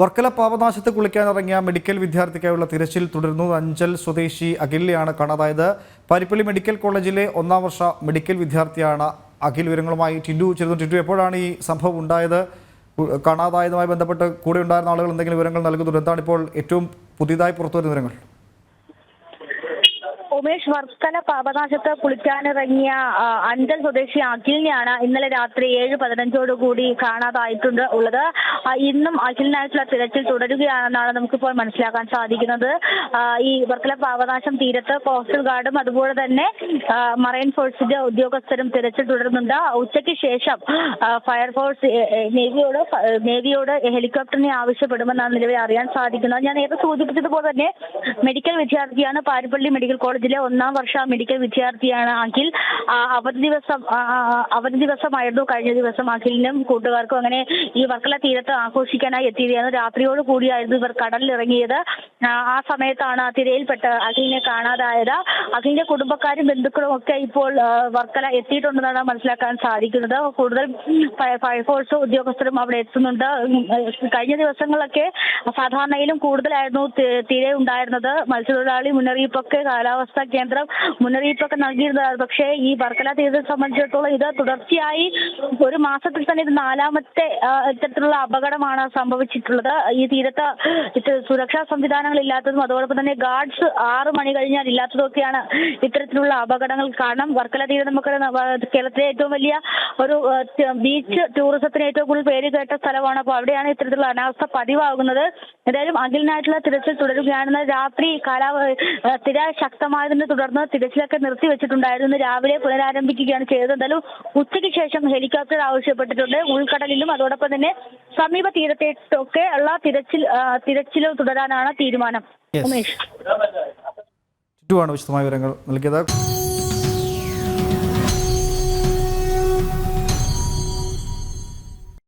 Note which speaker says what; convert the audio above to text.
Speaker 1: Varkala പാപനാശത്ത് കുളിക്കാനിറങ്ങിയ medical വിദ്യാർത്ഥിക്കായുള്ള തിരച്ചിൽ തുടരുന്നു. അഞ്ചൽ സ്വദേശി അഖിലിനെയാണ് കാണാതായത്. പരിപ്പള്ളി മെഡിക്കൽ കോളേജിലെ ഒന്നാം വർഷ മെഡിക്കൽ വിദ്യാർത്ഥിയാണ് അഖിൽ. വിവരങ്ങളുമായി ടിൻഡു ചേരുന്നു. ടിൻഡു എപ്പോഴാണ് ഈ സംഭവം ഉണ്ടായത്? കാണാതായതുമായി ബന്ധപ്പെട്ട് കൂടെ ഉണ്ടായിരുന്ന ആളുകൾ എന്തെങ്കിലും വിവരങ്ങൾ നൽകുന്നുണ്ട്. എന്താണ് ഇപ്പോൾ ഏറ്റവും പുതിയതായി പുറത്തുവരുന്ന വിവരങ്ങൾ?
Speaker 2: ഉമേഷ് വർക്കല പാപനാശത്ത് കുളിക്കാനിറങ്ങിയ അഞ്ചൽ സ്വദേശി അഖിലിനെയാണ് ഇന്നലെ രാത്രി ഏഴ് പതിനഞ്ചോട് കൂടി കാണാതായിട്ടുണ്ട് ഉള്ളത്. ഇന്നും അഖിലിനായിട്ടുള്ള തിരച്ചിൽ തുടരുകയാണെന്നാണ് നമുക്കിപ്പോൾ മനസ്സിലാക്കാൻ സാധിക്കുന്നത്. ഈ വർക്കല പാപനാശം തീരത്ത് കോസ്റ്റൽ ഗാർഡും അതുപോലെ തന്നെ മറൈൻ ഫോഴ്സിന്റെ ഉദ്യോഗസ്ഥരും തിരച്ചിൽ തുടരുന്നുണ്ട്. ഉച്ചയ്ക്ക് ശേഷം ഫയർഫോഴ്സ് നേവിയോട് നേവിയോട് ഹെലികോപ്റ്ററിനെ ആവശ്യപ്പെടുമെന്നാണ് നിലവിൽ അറിയാൻ സാധിക്കുന്നത്. ഞാൻ നേരത്തെ സൂചിപ്പിച്ചതുപോലെ തന്നെ മെഡിക്കൽ വിദ്യാർത്ഥിയാണ് പാരിപ്പള്ളി മെഡിക്കൽ കോളേജിലെ ഒന്നാം വർഷ മെഡിക്കൽ വിദ്യാർത്ഥിയാണ് അഖിൽ. അവധി ദിവസം അവധി ദിവസമായിരുന്നു. കഴിഞ്ഞ ദിവസം അഖിലിനും കൂട്ടുകാർക്കും അങ്ങനെ ഈ വർക്കല തീരത്ത് ആഘോഷിക്കാനായി എത്തിയതാണ് രാത്രിയോട് കൂടിയായിരുന്നു ഇവർ കടലിൽ ഇറങ്ങിയത് ആ, സമയത്താണ് തിരയിൽപ്പെട്ട് അഖിലിനെ കാണാതായത്. അഖിലിന്റെ കുടുംബക്കാരും ബന്ധുക്കളും ഒക്കെ ഇപ്പോൾ വർക്കല എത്തിയിട്ടുണ്ടെന്നാണ് മനസ്സിലാക്കാൻ സാധിക്കുന്നത്. കൂടുതൽ ഫയ- ഫയർഫോഴ്സ് ഉദ്യോഗസ്ഥരും അവിടെ എത്തുന്നുണ്ട്. കഴിഞ്ഞ ദിവസങ്ങളൊക്കെ സാധാരണയിലും കൂടുതലായിരുന്നു തിര ഉണ്ടായിരുന്നത്. മത്സ്യത്തൊഴിലാളി മുന്നറിയിപ്പൊക്കെ കാലാവസ്ഥാ കേന്ദ്രം മുന്നറിയിപ്പൊക്കെ നൽകിയിരുന്നത് പക്ഷേ ഈ വർക്കല തീരത്തെ സംബന്ധിച്ചിടത്തോളം ഇത് തുടർച്ചയായി ഒരു മാസത്തിൽ തന്നെ ഇത് നാലാമത്തെ ഇത്തരത്തിലുള്ള അപകടമാണ് സംഭവിച്ചിട്ടുള്ളത്. ഈ തീരത്ത് സുരക്ഷാ സംവിധാനങ്ങൾ ഇല്ലാത്തതും അതോടൊപ്പം തന്നെ ഗാർഡ്സ് ആറ് മണി കഴിഞ്ഞാൽ ഇല്ലാത്തതൊക്കെയാണ് ഇത്തരത്തിലുള്ള അപകടങ്ങൾ. കാരണം വർക്കല തീരം നമുക്ക് കേരളത്തിലെ ഏറ്റവും വലിയ ഒരു ബീച്ച് ടൂറിസത്തിന് ഏറ്റവും കൂടുതൽ പേര് കേട്ട സ്ഥലമാണ്. അപ്പോൾ അവിടെയാണ് ഇത്തരത്തിലുള്ള അനാവസ്ഥ പതിവാകുന്നത്. എന്തായാലും അഖിലിനായിട്ടുള്ള തിരച്ചിൽ തുടരുകയാണെന്ന് രാത്രി കാലാവ ആ, തിര ശക്തമായതിനെ തുടർന്ന് തിരച്ചിലൊക്കെ നിർത്തിവെച്ചിട്ടുണ്ടായിരുന്നു. രാവിലെ പുനരാരംഭിക്കുകയാണ് ചെയ്തത്. എന്തായാലും ഉച്ചയ്ക്ക് ശേഷം ഹെലികോപ്റ്റർ ആവശ്യപ്പെട്ടിട്ടുണ്ട്. ഉൾക്കടലിലും അതോടൊപ്പം തന്നെ സമീപ തീരത്തേക്കൊക്കെ ഉള്ള തിരച്ചിൽ തിരച്ചിൽ തുടരാനാണ് തീരുമാനം. ഉമേഷ്.
Speaker 1: വിശദമായ വിവരങ്ങൾ നൽകിയത്.